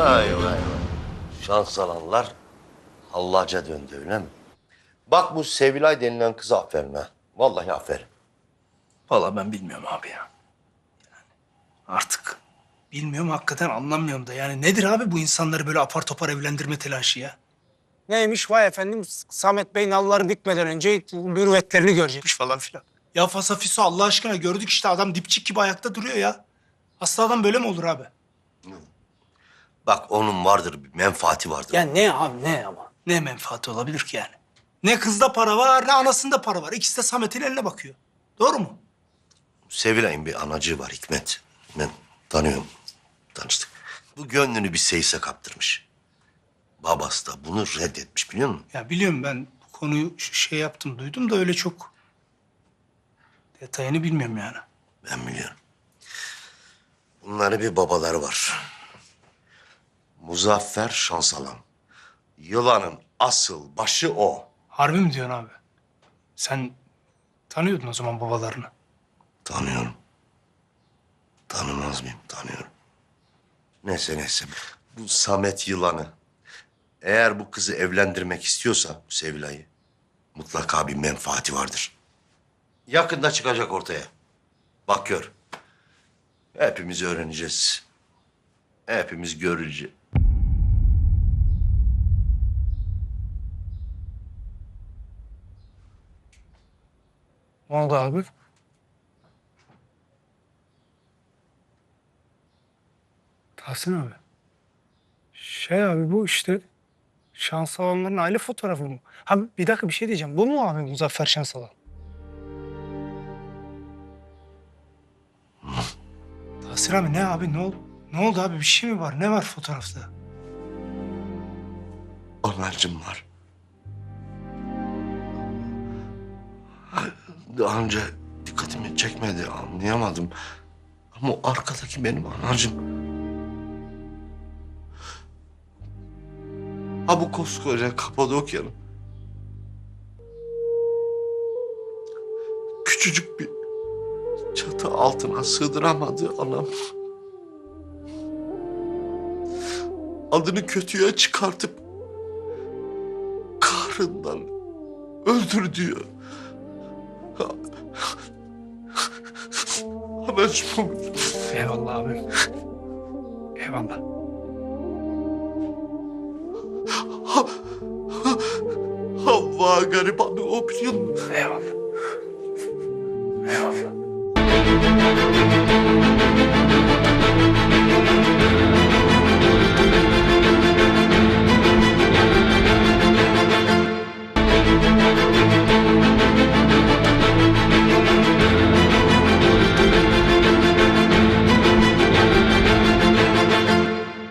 Vay vay vay. Şans alanlar Allah'a döndü öyle mi? Bak bu Sevilay denilen kıza aferin ha. Vallahi aferin. Vallahi ben bilmiyorum abi ya. Yani artık bilmiyorum hakikaten anlamıyorum da. Yani nedir abi bu insanları böyle apar topar evlendirme telaşı ya? Neymiş vay efendim Samet Bey nalları dikmeden önce mürüvvetlerini görecekmiş falan filan. Ya Fasafiso Allah aşkına gördük işte adam dipçik gibi ayakta duruyor ya. Aslı adam böyle mi olur abi? Bak onun vardır bir menfaati vardır. Ya ne abi ne ama. Ne menfaati olabilir ki yani? Ne kızda para var ne anasında para var. İkisi de Samet'in eline bakıyor. Doğru mu? Sevilay'ın bir anacığı var Hikmet. Ben tanıyorum. Tanıştık. Bu gönlünü bir seyise kaptırmış. Babası da bunu reddetmiş biliyor musun? Ya biliyorum ben bu konuyu ş- şey yaptım duydum da öyle çok detayını bilmiyorum yani. Ben biliyorum. Bunların bir babaları var. Muzaffer Şansalan. Yılanın asıl başı o. Harbi mi diyorsun abi? Sen tanıyordun o zaman babalarını. Tanıyorum. Tanımaz mıyım? Tanıyorum. Neyse neyse. Bu Samet yılanı. Eğer bu kızı evlendirmek istiyorsa bu Sevilay'ı mutlaka bir menfaati vardır. Yakında çıkacak ortaya. Bak gör. Hepimiz öğreneceğiz. Hepimiz göreceğiz. Ne oldu abi? Tahsin abi. Şey abi bu işte şans alanların aile fotoğrafı mı? Ha bir dakika bir şey diyeceğim. Bu mu abi Muzaffer Şans alan? Tahsin abi ne abi ne oldu? Ne oldu abi bir şey mi var? Ne var fotoğrafta? Anacım var. Daha önce dikkatimi çekmedi, anlayamadım. Ama arkadaki benim anacım. Ha bu koskoca Kapadokya'nın. Küçücük bir çatı altına sığdıramadı anam. Adını kötüye çıkartıp kahrından öldür diyor. Anacığım. Eyvallah abi. Eyvallah. Havva garibanı o biliyor musun? Eyvallah. Eyvallah.